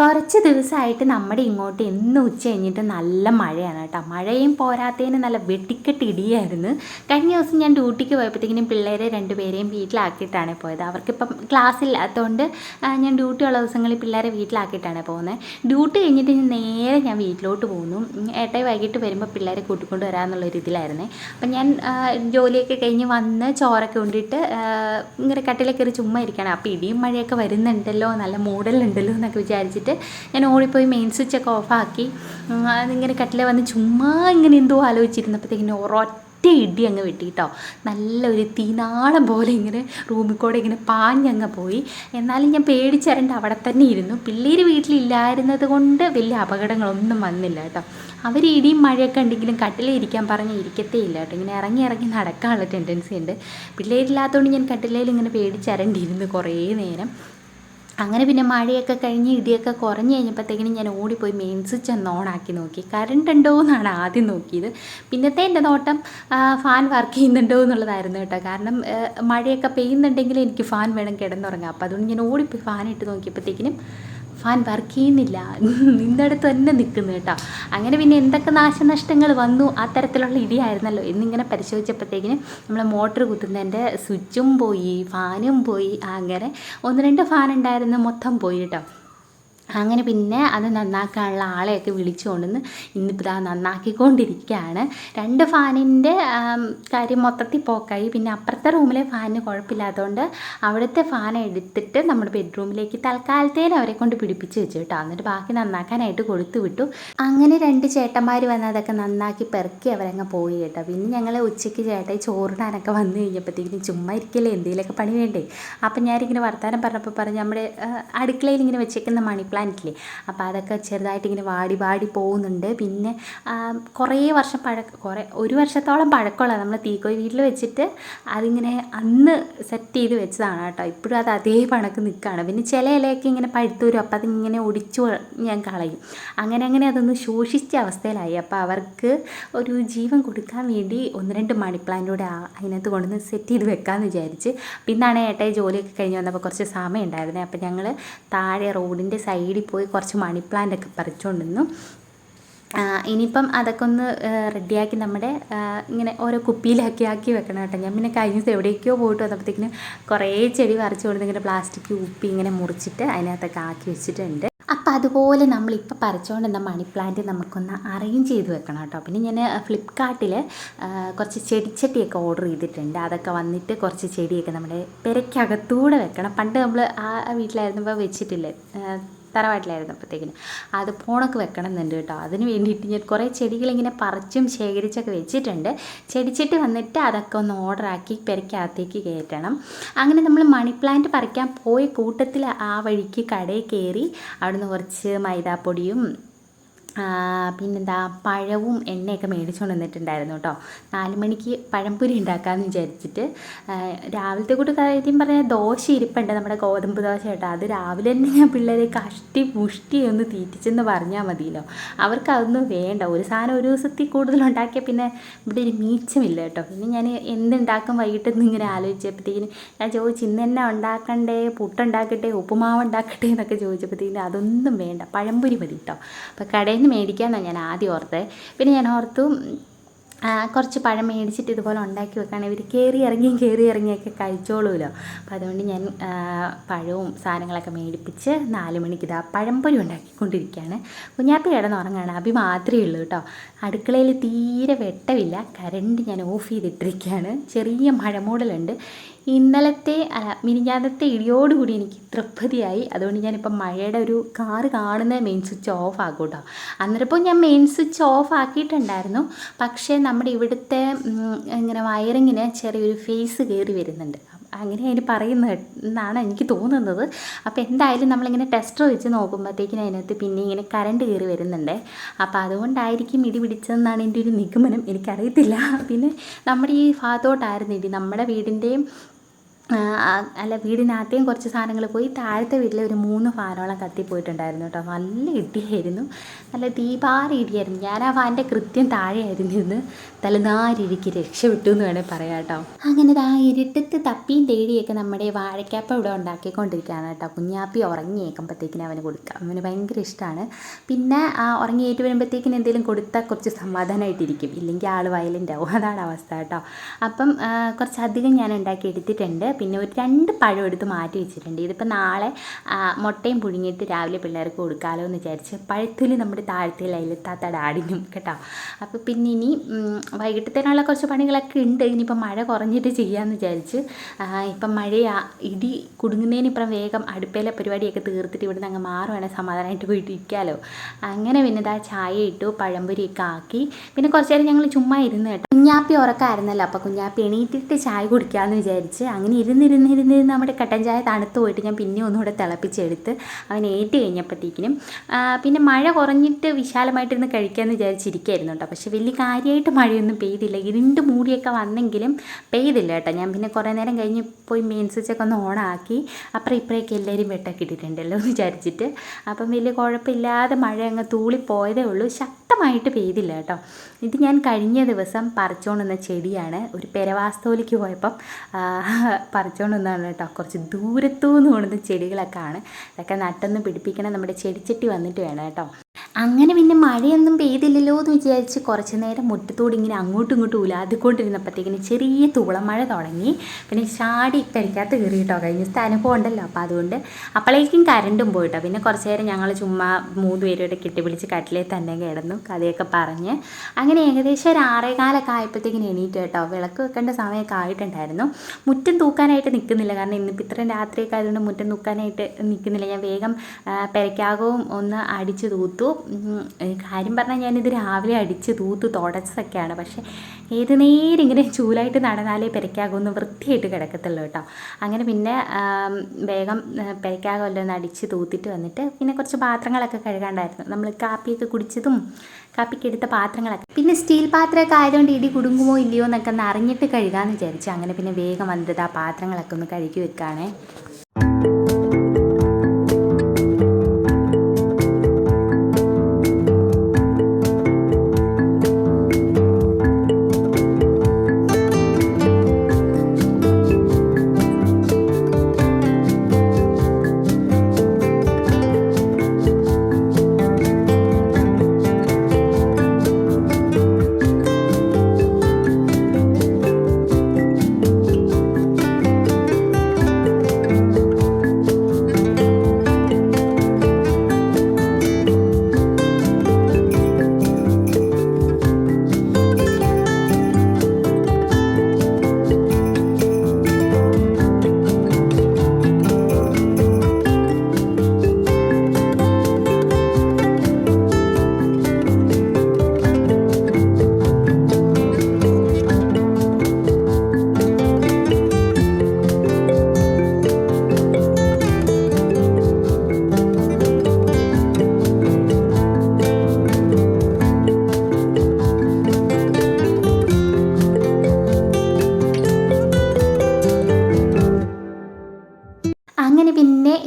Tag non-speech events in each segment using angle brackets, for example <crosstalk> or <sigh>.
കുറച്ച് ദിവസമായിട്ട് നമ്മുടെ ഇങ്ങോട്ട് ഇന്ന് ഉച്ച കഴിഞ്ഞിട്ട് നല്ല മഴയാണ് കേട്ടോ. മഴയും പോരാത്തതിന് നല്ല വെട്ടിക്കെട്ട് ഇടിയായിരുന്നു. കഴിഞ്ഞ ദിവസം ഞാൻ ഡ്യൂട്ടിക്ക് പോയപ്പോഴത്തേക്കിനും പിള്ളേരെ രണ്ടുപേരെയും വീട്ടിലാക്കിയിട്ടാണ് പോയത്. അവർക്കിപ്പം ക്ലാസ് ഇല്ലാത്തതുകൊണ്ട് ഞാൻ ഡ്യൂട്ടി ഉള്ള ദിവസങ്ങളിൽ പിള്ളേരെ വീട്ടിലാക്കിയിട്ടാണ് പോകുന്നത്. ഡ്യൂട്ടി കഴിഞ്ഞിട്ട് ഞാൻ നേരെ ഞാൻ വീട്ടിലോട്ട് പോകുന്നു. ഏട്ടായി വൈകിട്ട് വരുമ്പോൾ പിള്ളേരെ കൂട്ടിക്കൊണ്ട് വരാമെന്നുള്ളൊരു ഇതിലായിരുന്നേ. അപ്പം ഞാൻ ജോലിയൊക്കെ കഴിഞ്ഞ് വന്ന് ചോറൊക്കെ കൊണ്ടിട്ട് ഇങ്ങനെ കട്ടിലൊക്കെ ഒരു ചുമ്മാ ഇരിക്കുകയാണ്. അപ്പോൾ ഇടിയും മഴയൊക്കെ വരുന്നുണ്ടല്ലോ നല്ല മൂടലുണ്ടല്ലോ എന്നൊക്കെ വിചാരിച്ചിട്ട് ഞാൻ ഓടിപ്പോയി മെയിൻ സ്വിച്ച് ഒക്കെ ഓഫാക്കി അതിങ്ങനെ കട്ടിലെ വന്ന് ചുമ്മാ ഇങ്ങനെ എന്തോ ആലോചിച്ചിരുന്നപ്പോഴത്തേക്കിനും ഒറ്റ ഇടി അങ്ങ് വെട്ടിട്ടോ. നല്ലൊരു തീനാളം പോലെ ഇങ്ങനെ റൂമിൽ കൂടെ ഇങ്ങനെ പാഞ്ഞങ്ങ് പോയി. എന്നാലും ഞാൻ പേടിച്ചരണ്ട് അവിടെ തന്നെ ഇരുന്നു. പിള്ളേർ വീട്ടിലില്ലായിരുന്നത് കൊണ്ട് വലിയ അപകടങ്ങളൊന്നും വന്നില്ല കേട്ടോ. അവർ ഇടിയും മഴയൊക്കെ ഉണ്ടെങ്കിലും കട്ടിലിരിക്കാൻ പറഞ്ഞ് ഇരിക്കത്തേ ഇല്ല കേട്ടോ. ഇങ്ങനെ ഇറങ്ങി ഇറങ്ങി നടക്കാനുള്ള ടെൻഡൻസി ഉണ്ട്. പിള്ളേരില്ലാത്തതുകൊണ്ട് ഞാൻ കട്ടിലയിൽ ഇങ്ങനെ പേടിച്ചരണ്ടിരുന്നു കുറേ നേരം. അങ്ങനെ പിന്നെ മഴയൊക്കെ കഴിഞ്ഞ് ഇടിയൊക്കെ കുറഞ്ഞ് കഴിഞ്ഞപ്പോഴത്തേക്കിനും ഞാൻ ഓടിപ്പോയി മെയിൻ സ്വിച്ച് ഒന്ന് ഓണാക്കി നോക്കി. കറണ്ട് ഉണ്ടോ എന്നാണ് ആദ്യം നോക്കിയത്. പിന്നത്തെ എന്റെ നോട്ടം ഫാൻ വർക്ക് ചെയ്യുന്നുണ്ടോ എന്നുള്ളതായിരുന്നു കേട്ടോ. കാരണം മഴയൊക്കെ പെയ്യുന്നുണ്ടെങ്കിൽ എനിക്ക് ഫാൻ വേണം കിടന്നുറങ്ങാം അപ്പോൾ അതുകൊണ്ട് ഞാൻ ഓടിപ്പോയി ഫാൻ ഇട്ട് നോക്കിയപ്പോഴത്തേക്കിനും ഫാൻ വർക്ക് ചെയ്യുന്നില്ല. <laughs> നിന്നടുത്ത് തന്നെ നിൽക്കുന്നു കേട്ടോ. അങ്ങനെ പിന്നെ എന്തൊക്കെ നാശനഷ്ടങ്ങൾ വന്നു? ആ തരത്തിലുള്ള ഇടിയായിരുന്നല്ലോ. എന്നിങ്ങനെ പരിശോധിച്ചപ്പോഴത്തേക്കിന് നമ്മൾ മോട്ടർ കുത്തുന്നതിന്റെ സ്വിച്ചും പോയി ഫാനും പോയി അങ്ങനെ ഒന്ന് രണ്ട് ഫാൻ ഉണ്ടായിരുന്നു മൊത്തം പോയി കേട്ടോ. അങ്ങനെ പിന്നെ അത് നന്നാക്കാനുള്ള ആളെയൊക്കെ വിളിച്ചു ഇന്നിപ്പോൾ ഇതാ നന്നാക്കിക്കൊണ്ടിരിക്കുകയാണ്. രണ്ട് ഫാനിന്റെ കാര്യം മൊത്തത്തിൽ പോക്കായി. പിന്നെ അപ്പുറത്തെ റൂമിലെ ഫാനിന് കുഴപ്പമില്ലാത്തതുകൊണ്ട് അവിടുത്തെ ഫാൻ എടുത്തിട്ട് നമ്മുടെ ബെഡ്റൂമിലേക്ക് തൽക്കാലത്തേന് അവരെ കൊണ്ട് പിടിപ്പിച്ച് വെച്ചു കേട്ടോ. എന്നിട്ട് ബാക്കി നന്നാക്കാനായിട്ട് കൊടുത്തു വിട്ടു. അങ്ങനെ രണ്ട് ചേട്ടന്മാർ വന്ന് അതൊക്കെ നന്നാക്കി പെറുക്കി അവരങ്ങ് പോയി കേട്ടോ. പിന്നെ ഞങ്ങൾ ഉച്ചയ്ക്ക് ചേട്ടായി ചോറിടാനൊക്കെ വന്നു കഴിഞ്ഞപ്പോഴത്തേക്കും ചുമ്മാ ഇരിക്കല്ലേ എന്തെങ്കിലുമൊക്കെ പണി വേണ്ടേ? അപ്പം ഞാനിങ്ങനെ വർത്തമാനം പറഞ്ഞപ്പോൾ പറഞ്ഞ് നമ്മുടെ അടുക്കളയിൽ ഇങ്ങനെ വെച്ചേക്കുന്ന മണി പ്ലാന്റില്ലേ അപ്പോൾ അതൊക്കെ ചെറുതായിട്ട് ഇങ്ങനെ വാടി വാടി പോകുന്നുണ്ട്. പിന്നെ കുറേ വർഷം പഴക്ക കുറേ ഒരു വർഷത്തോളം പഴക്കമുള്ള നമ്മൾ തീക്കോയി വീട്ടിൽ വെച്ചിട്ട് അതിങ്ങനെ അന്ന് സെറ്റ് ചെയ്ത് വെച്ചതാണ് കേട്ടോ. ഇപ്പോഴും അത് അതേ പണക്ക് നിൽക്കുകയാണ്. പിന്നെ ചില ഇലയൊക്കെ ഇങ്ങനെ പഴുത്തു വരും അപ്പോൾ അതിങ്ങനെ ഒടിച്ചു ഞാൻ കളയും. അങ്ങനെ അങ്ങനെ അതൊന്ന് ശോഷിച്ച അവസ്ഥയിലായി. അപ്പോൾ അവർക്ക് ഒരു ജീവൻ കൊടുക്കാൻ വേണ്ടി ഒന്ന് രണ്ട് മണി പ്ലാന്റൂടെ അതിനകത്ത് കൊണ്ടുവന്ന് സെറ്റ് ചെയ്ത് വെക്കാമെന്ന് വിചാരിച്ച്. പിന്നാണ് ഏട്ടായി ജോലിയൊക്കെ കഴിഞ്ഞ് വന്നപ്പോൾ കുറച്ച് സമയം ഉണ്ടായിരുന്നേ അപ്പോൾ ഞങ്ങൾ താഴെ റോഡിന്റെ സൈഡിൽ പോയി കുറച്ച് മണി പ്ലാന്റ് ഒക്കെ പറിച്ചുകൊണ്ടിരുന്നു ഇനിയിപ്പം അതൊക്കെ ഒന്ന് റെഡിയാക്കി നമ്മുടെ ഇങ്ങനെ ഓരോ കുപ്പിയിലാക്കി ആക്കി വെക്കണം കേട്ടോ. ഞാൻ പിന്നെ കഴിഞ്ഞ ദിവസം എവിടേക്കോ പോയിട്ട് വന്നപ്പോഴത്തേക്കിന് കുറേ ചെടി പറിച്ചു കൊടുത്ത് ഇങ്ങനെ പ്ലാസ്റ്റിക് കുപ്പി ഇങ്ങനെ മുറിച്ചിട്ട് അതിനകത്തൊക്കെ ആക്കി വെച്ചിട്ടുണ്ട്. അപ്പം അതുപോലെ നമ്മളിപ്പോൾ പറിച്ചുകൊണ്ടിരുന്ന മണി പ്ലാന്റ് നമുക്കൊന്ന് അറേഞ്ച് ചെയ്ത് വെക്കണം കേട്ടോ. പിന്നെ ഞാൻ ഫ്ലിപ്കാർട്ടിൽ കുറച്ച് ചെടിച്ചട്ടിയൊക്കെ ഓർഡർ ചെയ്തിട്ടുണ്ട്. അതൊക്കെ വന്നിട്ട് കുറച്ച് ചെടിയൊക്കെ നമ്മുടെ പെരയ്ക്കകത്തൂടെ വെക്കണം. പണ്ട് നമ്മൾ ആ വീട്ടിലായിരുന്നപ്പോൾ വെച്ചിട്ടില്ലേ ആ, തറവാട്ടിലായിരുന്നപ്പോഴത്തേക്കിന് അത് പോണൊക്കെ വെക്കണം എന്നുണ്ട് കേട്ടോ. അതിന് വേണ്ടിയിട്ട് ഞാൻ കുറേ ചെടികളിങ്ങനെ പറിച്ചും ശേഖരിച്ചൊക്കെ വെച്ചിട്ടുണ്ട്. ചെടിച്ചിട്ട് വന്നിട്ട് അതൊക്കെ ഒന്ന് ഓർഡറാക്കി പെരയ്ക്കകത്തേക്ക് കയറ്റണം. അങ്ങനെ നമ്മൾ മണി പ്ലാന്റ് പറിക്കാൻ പോയ കൂട്ടത്തിൽ ആ വഴിക്ക് കടയിൽ കയറി അവിടുന്ന് കുറച്ച് മൈദാപ്പൊടിയും പിന്നെന്താ പഴവും എണ്ണയൊക്കെ മേടിച്ചുകൊണ്ട് വന്നിട്ടുണ്ടായിരുന്നു കേട്ടോ നാല് മണിക്ക് പഴംപൊരി ഉണ്ടാക്കാമെന്ന് വിചാരിച്ചിട്ട്. രാവിലത്തെ കൂട്ട് കാര്യം പറഞ്ഞാൽ ദോശ ഇരിപ്പുണ്ട് നമ്മുടെ ഗോതമ്പ് ദോശ കേട്ടോ. അത് രാവിലെ തന്നെ ഞാൻ പിള്ളേരെ കഷ്ടി മുഷ്ടി ഒന്ന് തീറ്റിച്ചെന്ന് പറഞ്ഞാൽ മതിയല്ലോ. അവർക്ക് അതൊന്നും വേണ്ട. ഒരു സാധനം ഒരു ദിവസത്തിൽ കൂടുതൽ ഉണ്ടാക്കിയാൽ പിന്നെ ഇവിടെ ഒരു മീച്ചമില്ല കേട്ടോ പിന്നെ ഞാൻ എന്തുണ്ടാക്കും വൈകിട്ട് ഇങ്ങനെ ആലോചിച്ചപ്പോഴത്തേക്കിന് ഞാൻ ചോദിച്ചു ഇന്ന് തന്നെ ഉണ്ടാക്കണ്ടേ? പുട്ടുണ്ടാക്കട്ടെ? ഉപ്പുമാവ് ഉണ്ടാക്കട്ടെ? എന്നൊക്കെ ചോദിച്ചപ്പോഴത്തേക്കിന് അതൊന്നും വേണ്ട. പഴംപൊരി മതി കേട്ടോ അപ്പോൾ കടയിൽ നിന്ന് മേടിക്കാമെന്നാണ് ഞാൻ ആദ്യം ഓർത്തത് പിന്നെ ഞാൻ ഓർത്തു കുറച്ച് പഴം മേടിച്ചിട്ട് ഇതുപോലെ ഉണ്ടാക്കി വെക്കുകയാണെങ്കിൽ ഇവർ കയറി ഇറങ്ങിയും കയറി ഇറങ്ങിയൊക്കെ കഴിച്ചോളൂല്ലോ അപ്പോൾ അതുകൊണ്ട് ഞാൻ പഴവും സാധനങ്ങളൊക്കെ മേടിപ്പിച്ച് നാല് മണിക്ക് ഇതാ പഴംപൊരി ഉണ്ടാക്കിക്കൊണ്ടിരിക്കുകയാണ്. കുഞ്ഞാപ്പി ഉറങ്ങുകയാണ് അഭി മാത്രമേ ഉള്ളൂ കേട്ടോ. അടുക്കളയിൽ തീരെ വെട്ടമില്ല. കരണ്ട് ഞാൻ ഓഫ് ചെയ്തിട്ടിരിക്കുകയാണ്. ചെറിയ മഴമൂടലുണ്ട്. ഇന്നലത്തെ അല്ല മിനിഞ്ഞാന്നത്തെ ഇടിയോടുകൂടി എനിക്ക് തൃപ്തിയായി. അതുകൊണ്ട് ഞാനിപ്പം മഴയുടെ ഒരു കാറ് കാണുന്ന മെയിൻ സ്വിച്ച് ഓഫ് ആക്കും കേട്ടോ അന്നേരപ്പോൾ ഞാൻ മെയിൻ സ്വിച്ച് ഓഫ് ആക്കിയിട്ടുണ്ടായിരുന്നു. പക്ഷേ നമ്മുടെ ഇവിടുത്തെ ഇങ്ങനെ വയറിങ്ങിന് ചെറിയൊരു ഫേസ് കയറി വരുന്നുണ്ട്. അങ്ങനെ അതിന് പറയുന്നത് എന്നാണ് എനിക്ക് തോന്നുന്നത്. അപ്പോൾ എന്തായാലും നമ്മളിങ്ങനെ ടെസ്റ്റർ വെച്ച് നോക്കുമ്പോഴത്തേക്കിന് അതിനകത്ത് പിന്നെ ഇങ്ങനെ കറണ്ട് കയറി വരുന്നുണ്ട്. അപ്പോൾ അതുകൊണ്ടായിരിക്കും ഇടി പിടിച്ചതെന്നാണ് എന്റെ ഒരു നിഗമനം. എനിക്കറിയത്തില്ല. പിന്നെ നമ്മുടെ ഈ ഭാഗത്തോട്ടായിരുന്നു ഇടി. നമ്മുടെ വീടിന്റെയും അല്ല വീടിനകത്തേയും കുറച്ച് സാധനങ്ങൾ പോയി താഴത്തെ വീട്ടിൽ ഒരു മൂന്ന് ഫാനോളം കത്തിപ്പോയിട്ടുണ്ടായിരുന്നു കേട്ടോ. നല്ല ഇടിയായിരുന്നു. നല്ല ദീപാറി ഇടിയായിരുന്നു ഞാൻ ആ ഫാനിന്റെ കൃത്യം താഴെയായിരുന്നു ഇന്ന് തലനാരിഴിക്ക് രക്ഷപ്പെട്ടു എന്ന് വേണേൽ പറയാം കേട്ടോ. അങ്ങനെ ആ ഇരുട്ടത്ത് തപ്പിയും തേടിയൊക്കെ നമ്മുടെ വാഴക്കാപ്പ ഇവിടെ ഉണ്ടാക്കിക്കൊണ്ടിരിക്കുകയാണ് കേട്ടോ. കുഞ്ഞാപ്പി ഉറങ്ങിയേക്കുമ്പോഴത്തേക്കിന് അവന് കൊടുക്കാം. അവന് ഭയങ്കര ഇഷ്ടമാണ്. പിന്നെ ആ ഉറങ്ങിയേറ്റ് വരുമ്പോഴത്തേക്കിന് എന്തെങ്കിലും കൊടുത്താൽ കുറച്ച് സമാധാനമായിട്ടിരിക്കും ഇല്ലെങ്കിൽ ആൾ വയലന്റ് ആവും അതാണ് അവസ്ഥ കേട്ടോ. അപ്പം കുറച്ചധികം ഞാൻ ഉണ്ടാക്കി എടുത്തിട്ടുണ്ട്. പിന്നെ ഒരു രണ്ട് പഴം എടുത്ത് മാറ്റി വെച്ചിട്ടുണ്ട്. ഇതിപ്പോൾ നാളെ മുട്ടയും പുഴുങ്ങിയിട്ട് രാവിലെ പിള്ളേർക്ക് കൊടുക്കാമല്ലോ എന്ന് വിചാരിച്ച് പഴത്തിൽ നമ്മുടെ താഴത്തെ ലൈലത്താത്ത ഡാഡിനും കേട്ടോ. അപ്പോൾ പിന്നെ ഇനി വൈകിട്ടത്തേനുള്ള കുറച്ച് പണികളൊക്കെ ഉണ്ട്. ഇനിയിപ്പോൾ മഴ കുറഞ്ഞിട്ട് ചെയ്യാമെന്ന് വിചാരിച്ച്. ഇപ്പം മഴ ഇടി കുടുങ്ങുന്നതിനിപ്പുറം വേഗം അടുപ്പയിലെ പരിപാടിയൊക്കെ തീർത്തിട്ട് ഇവിടുന്ന് അങ്ങ് മാറുവാണെങ്കിൽ സമാധാനമായിട്ട് പോയിട്ട് ഇരിക്കാമല്ലോ അങ്ങനെ പിന്നെ ഇതാ ചായ ഇട്ടു പഴംപൊരിയൊക്കെ ആക്കി. പിന്നെ കുറച്ച് നേരം ഞങ്ങൾ ചുമ്മാ ഇരുന്ന് കേട്ടോ. കുഞ്ഞാപ്പി ഉറക്കമായിരുന്നല്ലോ അപ്പോൾ കുഞ്ഞാപ്പി എണീറ്റിട്ട് ചായ കുടിക്കാമെന്ന് വിചാരിച്ച് അങ്ങനെ ഇരുന്നിരുന്നിരുന്ന് നമ്മുടെ കട്ടൻ ചായ തണുത്ത് പോയിട്ട് ഞാൻ പിന്നെ ഒന്നുകൂടെ തിളപ്പിച്ചെടുത്ത് അവൻ ഏറ്റ് കഴിഞ്ഞപ്പോഴത്തേക്കിനും പിന്നെ മഴ കുറഞ്ഞിട്ട് വിശാലമായിട്ടിരുന്ന് കഴിക്കാമെന്ന് വിചാരിച്ചിരിക്കുകയായിരുന്നു കേട്ടോ. പക്ഷേ വലിയ കാര്യമായിട്ട് മഴയൊന്നും പെയ്തില്ല. ഇരുണ്ട് മൂടിയൊക്കെ വന്നെങ്കിലും പെയ്തില്ല കേട്ടോ. ഞാൻ പിന്നെ കുറേ നേരം കഴിഞ്ഞ് പോയി മെയിൻ സ്വിച്ചൊക്കെ ഒന്ന് ഓണാക്കി അപ്പുറം ഇപ്പുറേക്ക് എല്ലാവരും വെട്ടൊക്കെ ഇട്ടിട്ടുണ്ടല്ലോ എന്ന് വിചാരിച്ചിട്ട്. അപ്പം വലിയ കുഴപ്പമില്ലാതെ മഴ അങ്ങ് തൂളി പോയതേ ഉള്ളൂ. ശക്തമായിട്ട് പെയ്തില്ല കേട്ടോ. ഇത് ഞാൻ കഴിഞ്ഞ ദിവസം പറിച്ചുകൊണ്ടുവന്ന ചെടിയാണ്. ഒരു പെരവാസ്തോലിക്ക് പോയപ്പം പറിച്ചോണ്ടുന്നതാണ് കേട്ടോ. കുറച്ച് ദൂരത്തു നിന്ന് കൊണ്ടുവന്ന ചെടികളൊക്കെ ആണ് ഇതൊക്കെ നട്ടൊന്ന് പിടിപ്പിക്കണം. നമ്മുടെ ചെടിച്ചട്ടി വന്നിട്ട് വേണം കേട്ടോ. അങ്ങനെ പിന്നെ മഴയൊന്നും പെയ്തില്ലല്ലോ എന്ന് വിചാരിച്ച് കുറച്ച് നേരം മുറ്റത്തോട് ഇങ്ങനെ അങ്ങോട്ടും ഇങ്ങോട്ടും ഉലാതിക്കൊണ്ടിരുന്നപ്പോഴത്തേക്കിന് ചെറിയ തുളമഴ തുടങ്ങി. പിന്നെ ചാടി പെരക്കകത്ത് കയറി കേട്ടോ കഴിഞ്ഞ സ്ഥാനം പോകണ്ടല്ലോ അപ്പോൾ അതുകൊണ്ട് അപ്പോഴേക്കും കരണ്ടും പോയിട്ടോ. പിന്നെ കുറച്ച് നേരം ഞങ്ങൾ ചുമ്മാ മൂന്ന് പേരോടെ കെട്ടിപ്പിടിച്ച് കട്ടിലേ തന്നെ കിടന്നു കഥയൊക്കെ പറഞ്ഞ്. അങ്ങനെ ഏകദേശം ഒരു ആറേകാലൊക്കെ ആയപ്പോഴത്തേക്കിന് എണീറ്റ് കേട്ടോ. വിളക്ക് വെക്കേണ്ട സമയമൊക്കെ ആയിട്ടുണ്ടായിരുന്നു. മുറ്റം തൂക്കാനായിട്ട് നിൽക്കുന്നില്ല. കാരണം ഇന്നിപ്പോൾ ഇത്രയും രാത്രിയൊക്കെ ആയതുകൊണ്ട് മുറ്റം തൂക്കാനായിട്ട് നിൽക്കുന്നില്ല. ഞാൻ വേഗം പെരക്കാകവും ഒന്ന് അടിച്ചു തൂത്തു. കാര്യം പറഞ്ഞാൽ ഞാനിത് രാവിലെ അടിച്ച് തൂത്ത് തുടച്ചതൊക്കെയാണ്. പക്ഷേ ഏത് നേരം ഇങ്ങനെ ചൂലായിട്ട് നടന്നാലേ പെരക്കാകുമെന്ന് വൃത്തിയായിട്ട് കിടക്കത്തുള്ളൂ കേട്ടോ. അങ്ങനെ പിന്നെ വേഗം ഒന്ന് അടിച്ച് തൂത്തിട്ട് വന്നിട്ട് പിന്നെ കുറച്ച് പാത്രങ്ങളൊക്കെ കഴുകാണ്ടായിരുന്നു. നമ്മൾ കാപ്പിയൊക്കെ കുടിച്ചതും കാപ്പിക്കെടുത്ത പാത്രങ്ങളൊക്കെ. പിന്നെ സ്റ്റീൽ പാത്രമൊക്കെ ആയതുകൊണ്ട് ഇടി കുടുങ്ങുമോ ഇല്ലയോ എന്നൊക്കെ ഒന്ന് അറിഞ്ഞിട്ട് കഴുകാമെന്ന് വിചാരിച്ചു അങ്ങനെ പിന്നെ വേഗം വന്നിട്ട് ആ പാത്രങ്ങളൊക്കെ ഒന്ന് കഴുകി വെക്കാണേ.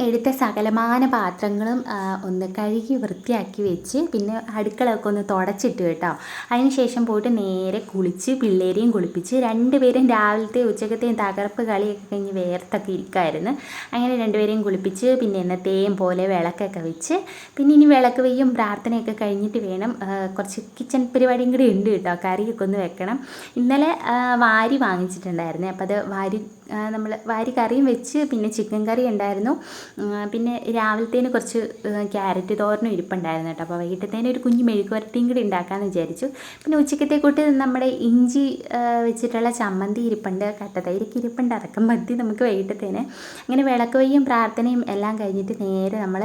എടുത്ത സകലമാന പാത്രങ്ങളും ഒന്ന് കഴുകി വൃത്തിയാക്കി വെച്ച് പിന്നെ അടുക്കളയൊക്കെ ഒന്ന് തുടച്ചിട്ട് കേട്ടോ. അതിനുശേഷം പോയിട്ട് നേരെ കുളിച്ച് പിള്ളേരെയും കുളിപ്പിച്ച് രണ്ടുപേരും രാവിലത്തെ ഉച്ചക്കത്തെയും തകർപ്പ് കളിയൊക്കെ കഴിഞ്ഞ് വേർത്തൊക്കെ ഇരിക്കുമായിരുന്നു അങ്ങനെ രണ്ടുപേരെയും കുളിപ്പിച്ച് പിന്നെ എന്നത്തെയും പോലെ വിളക്കൊക്കെ വെച്ച് പിന്നെ ഇനി വിളക്ക് വെയ്യും പ്രാർത്ഥനയൊക്കെ കഴിഞ്ഞിട്ട് വേണം. കുറച്ച് കിച്ചൺ പരിപാടിയും കൂടി ഉണ്ട് കേട്ടോ കറിയൊക്കെ ഒന്ന് വെക്കണം. ഇന്നലെ വാരി വാങ്ങിച്ചിട്ടുണ്ടായിരുന്നേ അപ്പോൾ അത് വാരി നമ്മൾ വാരി കറിയും വെച്ച് പിന്നെ ചിക്കൻ കറി ഉണ്ടായിരുന്നു. പിന്നെ രാവിലത്തേന് കുറച്ച് ക്യാരറ്റ് തോരനും ഇരിപ്പുണ്ടായിരുന്നു കേട്ടോ. അപ്പോൾ വൈകിട്ടത്തേന് ഒരു കുഞ്ഞ് മെഴുക്കുവരട്ടിയും കൂടി ഉണ്ടാക്കാമെന്ന് വിചാരിച്ചു. പിന്നെ ഉച്ചക്കത്തെ കൂട്ട് നമ്മുടെ ഇഞ്ചി വെച്ചിട്ടുള്ള ചമ്മന്തി ഇരിപ്പുണ്ട് കട്ടതൈരക്ക് ഇരിപ്പുണ്ട് അതൊക്കെ മതി നമുക്ക് വൈകിട്ടത്തേന്. അങ്ങനെ വിളക്ക് വയ്യും പ്രാർത്ഥനയും എല്ലാം കഴിഞ്ഞിട്ട് നേരെ നമ്മൾ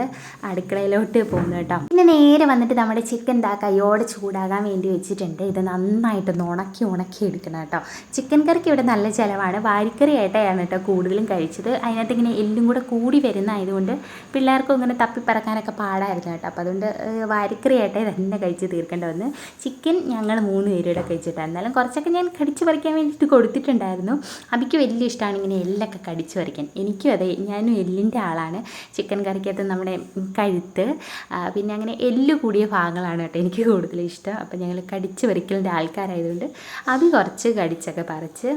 അടുക്കളയിലോട്ട് പോകുന്നു കേട്ടോ. പിന്നെ നേരെ വന്നിട്ട് നമ്മുടെ ചിക്കൻ ദാ കയ്യോടെ ചൂടാകാൻ വേണ്ടി വെച്ചിട്ടുണ്ട്. ഇത് നന്നായിട്ടൊന്ന് ഉണക്കി ഉണക്കി എടുക്കണം കേട്ടോ. ചിക്കൻ കറിക്ക് ഇവിടെ നല്ല ചിലവാണ്. വാരിക്കറി ഏട്ടയാണ് കേട്ടോ കൂടുതലും കഴിച്ചത്. അതിനകത്ത് ഇങ്ങനെ എല്ലും കൂടെ കൂടി വരുന്നതായതുകൊണ്ട് പിള്ളേർക്കും ഇങ്ങനെ തപ്പിപ്പറക്കാനൊക്കെ പാടായിരുന്നു കേട്ടോ. അപ്പോൾ അതുകൊണ്ട് വാരിക്കറിയായിട്ട് തന്നെ കഴിച്ച് തീർക്കേണ്ടി വന്ന്. ചിക്കൻ ഞങ്ങൾ മൂന്ന് പേരുടെ കഴിച്ചിട്ടാണ് എന്നാലും കുറച്ചൊക്കെ ഞാൻ കടിച്ച് പറിക്കാൻ വേണ്ടിയിട്ട് കൊടുത്തിട്ടുണ്ടായിരുന്നു. അബിക്ക് വലിയ ഇഷ്ടമാണ് ഇങ്ങനെ എല്ലൊക്കെ കടിച്ച് പറിക്കാൻ. എനിക്കും അതെ ഞാനും എല്ലിന്റെ ആളാണ്. ചിക്കൻ കറിക്കകത്ത് നമ്മുടെ കഴുത്ത് പിന്നെ അങ്ങനെ എല്ല് കൂടിയ ഭാഗങ്ങളാണ് കേട്ടോ എനിക്ക് കൂടുതൽ ഇഷ്ടം. അപ്പോൾ ഞങ്ങൾ കടിച്ച് പറിക്കലിന്റെ ആൾക്കാരായതുകൊണ്ട് അത് കുറച്ച് കടിച്ചൊക്കെ പറിച്ച്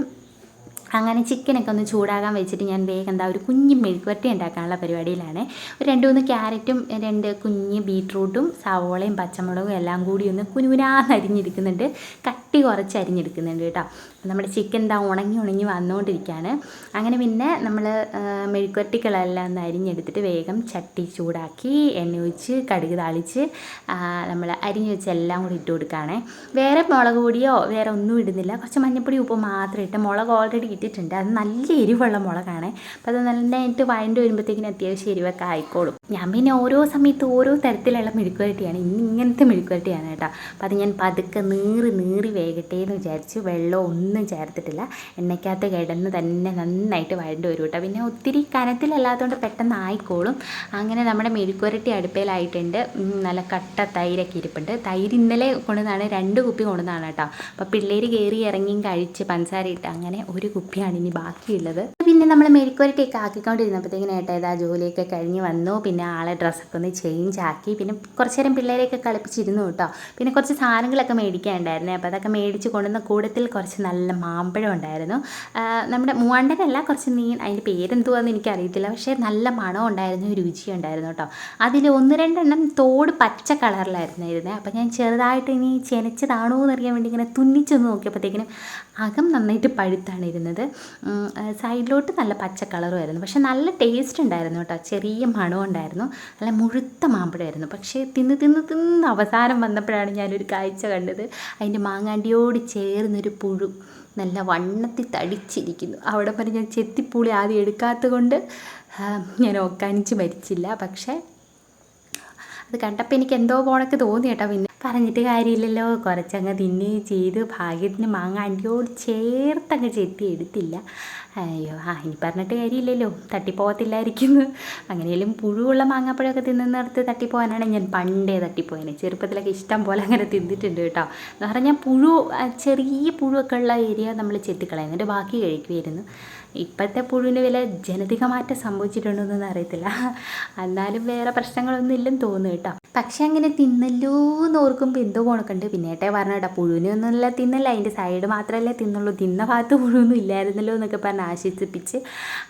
അങ്ങനെ ചിക്കനൊക്കെ ഒന്ന് ചൂടാകാൻ വെച്ചിട്ട് ഞാൻ വേഗം എന്താ ഒരു കുഞ്ഞ് മെഴുക്കുവരട്ടി ഉണ്ടാക്കാനുള്ള പരിപാടിയിലാണ്. ഒരു രണ്ട് മൂന്ന് ക്യാരറ്റും രണ്ട് കുഞ്ഞ് ബീട്രൂട്ടും സവോളയും പച്ചമുളകും എല്ലാം കൂടി ഒന്ന് കുനുകുനാന്ന് അരിഞ്ഞെടുക്കുന്നുണ്ട് കട്ടി കുറച്ച് അരിഞ്ഞെടുക്കുന്നുണ്ട് കേട്ടോ. നമ്മുടെ ചിക്കൻ എന്താ ഉണങ്ങി ഉണങ്ങി വന്നുകൊണ്ടിരിക്കുകയാണ് അങ്ങനെ പിന്നെ നമ്മൾ മെഴുക്കുവരട്ടികളെല്ലാം ഒന്ന് അരിഞ്ഞെടുത്തിട്ട് വേഗം ചട്ടി ചൂടാക്കി എണ്ണ ഒഴിച്ച് കടുക് താളിച്ച് നമ്മൾ അരിഞ്ഞ് വെച്ച് എല്ലാം കൂടി ഇട്ട് കൊടുക്കുകയാണേ വേറെ മുളക് പൊടിയോ വേറെ ഒന്നും ഇടുന്നില്ല. കുറച്ച് മഞ്ഞപ്പൊടി ഉപ്പ് മാത്രം ഇട്ട് മുളക് ഓൾറെഡി ഇട്ടിട്ടുണ്ട്. അത് നല്ല എരിവുള്ള മുളകാണ്. അപ്പോൾ അത് നല്ലതായിട്ട് വഴണ്ട് വരുമ്പോഴത്തേക്കിന് അത്യാവശ്യം എരിവൊക്കെ ആയിക്കോളും. ഞാൻ പിന്നെ ഓരോ സമയത്ത് ഓരോ തരത്തിലുള്ള മെഴുക്കുവരട്ടിയാണ്. ഇനി ഇങ്ങനത്തെ മെഴുക്കുവരട്ടിയാണ് കേട്ടോ. അപ്പോൾ അത് ഞാൻ പതുക്കെ നീറി നീറി വേകട്ടെ എന്ന് വിചാരിച്ച്. വെള്ളം ഒന്നും ചേർത്തിട്ടില്ല. എണ്ണയ്ക്കകത്ത് കിടന്ന് തന്നെ നന്നായിട്ട് വഴണ്ട് വരും കേട്ടോ. പിന്നെ ഒത്തിരി കനത്തിലല്ലാത്തതുകൊണ്ട് പെട്ടെന്ന് ആയിക്കോളും. അങ്ങനെ നമ്മുടെ മെഴുക്കുവരട്ടി അടുപ്പയിലായിട്ടുണ്ട് നല്ല കട്ട തൈരൊക്കെ ഇരിപ്പുണ്ട്. തൈര് ഇന്നലെ കൊണ്ടുവന്നാണ് രണ്ട് കുപ്പി കൊണ്ടുവന്നാണ് കേട്ടോ. അപ്പോൾ പിള്ളേർ കയറി ഇറങ്ങിയും കഴിച്ച് പഞ്ചസാര ഇട്ട് അങ്ങനെ ഒരു കുപ്പിയാണ് ഇനി ബാക്കിയുള്ളത്. പിന്നെ നമ്മൾ മെഴുക്കുവരട്ടിയൊക്കെ ആക്കിക്കൊണ്ടിരുന്നപ്പോഴത്തേക്കിന് ഏട്ടാ ഇതാ ജോലിയൊക്കെ കഴിഞ്ഞ് വന്നു. പിന്നെ ആളെ ഡ്രസ്സൊക്കെ ഒന്ന് ചേഞ്ച് ആക്കി. പിന്നെ കുറച്ച് നേരം പിള്ളേരെയൊക്കെ കളിപ്പിച്ചിരുന്നു കേട്ടോ. പിന്നെ കുറച്ച് സാധനങ്ങളൊക്കെ മേടിക്കാനുണ്ടായിരുന്നേ. അപ്പോൾ അതൊക്കെ മേടിച്ച് കൊണ്ടുവന്ന കൂടത്തിൽ കുറച്ച് നല്ല മാമ്പഴം ഉണ്ടായിരുന്നു. നമ്മുടെ മൂവാണ്ടനല്ല കുറച്ച് നീ അതിന്റെ പേരെന്തുവാന്ന് എനിക്കറിയത്തില്ല. പക്ഷേ നല്ല മണം ഉണ്ടായിരുന്നു രുചി ഉണ്ടായിരുന്നു കേട്ടോ. അതിൽ ഒന്ന് രണ്ടെണ്ണം തോട് പച്ച കളറിലായിരുന്നു ഇരുന്നത് അപ്പോൾ ഞാൻ ചെറുതായിട്ട് ഇനി ചെനച്ചതാണോ എന്നറിയാൻ വേണ്ടി ഇങ്ങനെ തുന്നിച്ചൊന്ന് നോക്കിയപ്പോഴത്തേക്കിനും അകം നന്നായിട്ട് പഴുത്താണ് ഇരുന്നത്. ഉം, സൈഡിലോട്ട് നല്ല പച്ച കളറുമായിരുന്നു പക്ഷെ നല്ല ടേസ്റ്റ് ഉണ്ടായിരുന്നു കേട്ടോ. ചെറിയ മണവും ഉണ്ടായിരുന്നു. നല്ല മുഴുത്ത മാമ്പഴമായിരുന്നു. പക്ഷേ തിന്ന് തിന്ന് തിന്ന് അവസാനം വന്നപ്പോഴാണ് ഞാനൊരു കാഴ്ച കണ്ടത്. അതിന്റെ മാങ്ങാണ്ടിയോട് ചേർന്നൊരു പുഴു നല്ല വണ്ണത്തിൽ തടിച്ചിരിക്കുന്നു. അവിടെ വരെ ഞാൻ ചെത്തിപ്പൂളി ആദ്യം എടുക്കാത്തത് കൊണ്ട് ഞാൻ ഒക്കാനിച്ച് മരിച്ചില്ല. പക്ഷേ അത് കണ്ടപ്പോൾ എനിക്ക് എന്തോ പോണൊക്കെ തോന്നി കേട്ടോ. പിന്നെ പറഞ്ഞിട്ട് കാര്യമില്ലല്ലോ. കുറച്ചങ്ങ് തിന്നുകയും ചെയ്ത് ഭാഗ്യത്തിന് മാങ്ങ അണ്ടിയോട് ചേർത്തങ്ങ് ചെത്തി എടുത്തില്ല. അയ്യോ ആ ഇനി പറഞ്ഞിട്ട് കാര്യമില്ലല്ലോ. തട്ടിപ്പോകത്തില്ലായിരിക്കുന്നു അങ്ങനെയും പുഴുവുള്ള മാങ്ങാപ്പഴമൊക്കെ തിന്നുന്നിടത്ത് തട്ടിപ്പോകാനാണ് ഞാൻ പണ്ടേ തട്ടിപ്പോയനെ. ചെറുപ്പത്തിലൊക്കെ ഇഷ്ടം പോലെ അങ്ങനെ തിന്നിട്ടുണ്ട് കേട്ടോ. എന്ന് പറഞ്ഞാൽ പുഴു ചെറിയ പുഴുവൊക്കെ ഉള്ള ഏരിയ നമ്മൾ ചെത്തിക്കളയും എന്നിട്ട് ബാക്കി കഴിക്കുമായിരുന്നു ഇപ്പോഴത്തെ പുഴുവിന്റെ വില ജനതിക മാറ്റം സംഭവിച്ചിട്ടുണ്ടോയെന്നൊന്നും അറിയത്തില്ല. എന്നാലും വേറെ പ്രശ്നങ്ങളൊന്നും ഇല്ലെന്ന് തോന്നുന്നു കേട്ടോ. പക്ഷെ അങ്ങനെ തിന്നല്ലോ എന്ന് ഓർക്കുമ്പോൾ എന്തോ പോണക്കുണ്ട് പിന്നെ ഏട്ടേ പറഞ്ഞു കേട്ടോ ഒന്നുമില്ല തിന്നല്ല അതിന്റെ സൈഡ് മാത്രമല്ലേ തിന്നുള്ളൂ. തിന്ന ഭാഗത്ത് പുഴുവൊന്നും ഇല്ലായിരുന്നല്ലോ എന്നൊക്കെ പറഞ്ഞ് ആശ്വസിപ്പിച്ച്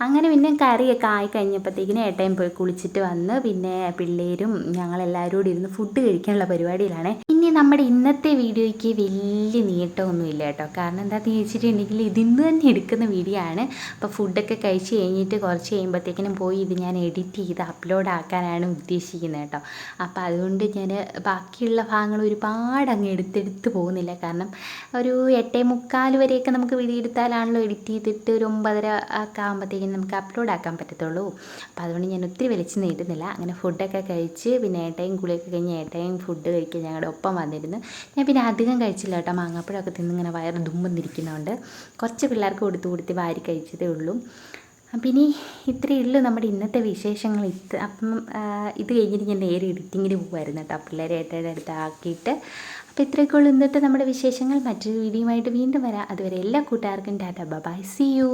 അങ്ങനെ പിന്നെ കറിയൊക്കെ ആയി കഴിഞ്ഞപ്പോഴത്തേക്കിനും ഏട്ടയും പോയി കുളിച്ചിട്ട് വന്ന് പിന്നെ പിള്ളേരും ഞങ്ങളെല്ലാവരും കൂടി ഇരുന്ന് ഫുഡ് കഴിക്കാനുള്ള പരിപാടിയിലാണ്. ഇനി നമ്മുടെ ഇന്നത്തെ വീഡിയോയ്ക്ക് വലിയ നീട്ടമൊന്നുമില്ല കേട്ടോ. കാരണം എന്താണെന്ന് ചോദിച്ചിട്ടുണ്ടെങ്കിൽ ഇതിന്ന് തന്നെ എടുക്കുന്ന വീഡിയോ ആണ്. അപ്പോൾ ഫുഡൊക്കെ കഴിച്ച് കഴിഞ്ഞിട്ട് കുറച്ച് കഴിയുമ്പോഴത്തേക്കിനും പോയി ഇത് ഞാൻ എഡിറ്റ് ചെയ്ത് അപ്ലോഡ് ആക്കാനാണ് ഉദ്ദേശിക്കുന്നത് കേട്ടോ. അപ്പോൾ അതുകൊണ്ട് ഞാൻ ബാക്കിയുള്ള ഭാഗങ്ങൾ ഒരുപാട് അങ്ങ് എടുത്തെടുത്ത് പോകുന്നില്ല. കാരണം ഒരു എട്ടേ മുക്കാൽ വരെയൊക്കെ നമുക്ക് വീഡിയോ എടുത്താലാണല്ലോ എഡിറ്റ് ചെയ്തിട്ട് ഒരു ഒമ്പതര ഒക്കെ ആകുമ്പോഴത്തേക്കും നമുക്ക് അപ്ലോഡ് ആക്കാൻ പറ്റത്തുള്ളൂ. അപ്പോൾ അതുകൊണ്ട് ഞാൻ ഒത്തിരി വലിച്ചു നീട്ടുന്നില്ല അങ്ങനെ ഫുഡൊക്കെ കഴിച്ച് പിന്നെ ഏട്ടയും കുളിയൊക്കെ കഴിഞ്ഞ് ഏട്ടയും ഫുഡ് കഴിക്കാൻ ഞങ്ങളുടെ ഒപ്പം വന്നിരുന്നു. ഞാൻ പിന്നെ അധികം കഴിച്ചില്ല കേട്ടോ. മാങ്ങാപ്പഴമൊക്കെ തിന്നിങ്ങനെ വയറ് ദുമ്പെന്നിരിക്കുന്നതുകൊണ്ട് കുറച്ച് പിള്ളേർക്ക് കൊടുത്ത് കൊടുത്ത് വാരി കഴിച്ചതേ ഉള്ളൂ. അപ്പം ഇനി ഇത്രയേ ഉള്ളൂ നമ്മുടെ ഇന്നത്തെ വിശേഷങ്ങൾ. ഇത്ര അപ്പം ഇത് കഴിഞ്ഞിട്ട് ഞാൻ നേരെ എഡിറ്റിങ്ങിന് പോകുമായിരുന്നു കേട്ടോ. പിള്ളേരെ അടുത്ത് ആക്കിയിട്ട്. അപ്പോൾ ഇത്രയൊക്കെ ഉള്ളൂ ഇന്നത്തെ നമ്മുടെ വിശേഷങ്ങൾ. മറ്റൊരു വീഡിയോയുമായിട്ട് വീണ്ടും വരാം. അതുവരെ എല്ലാ കൂട്ടുകാർക്കും ടാറ്റ. By C U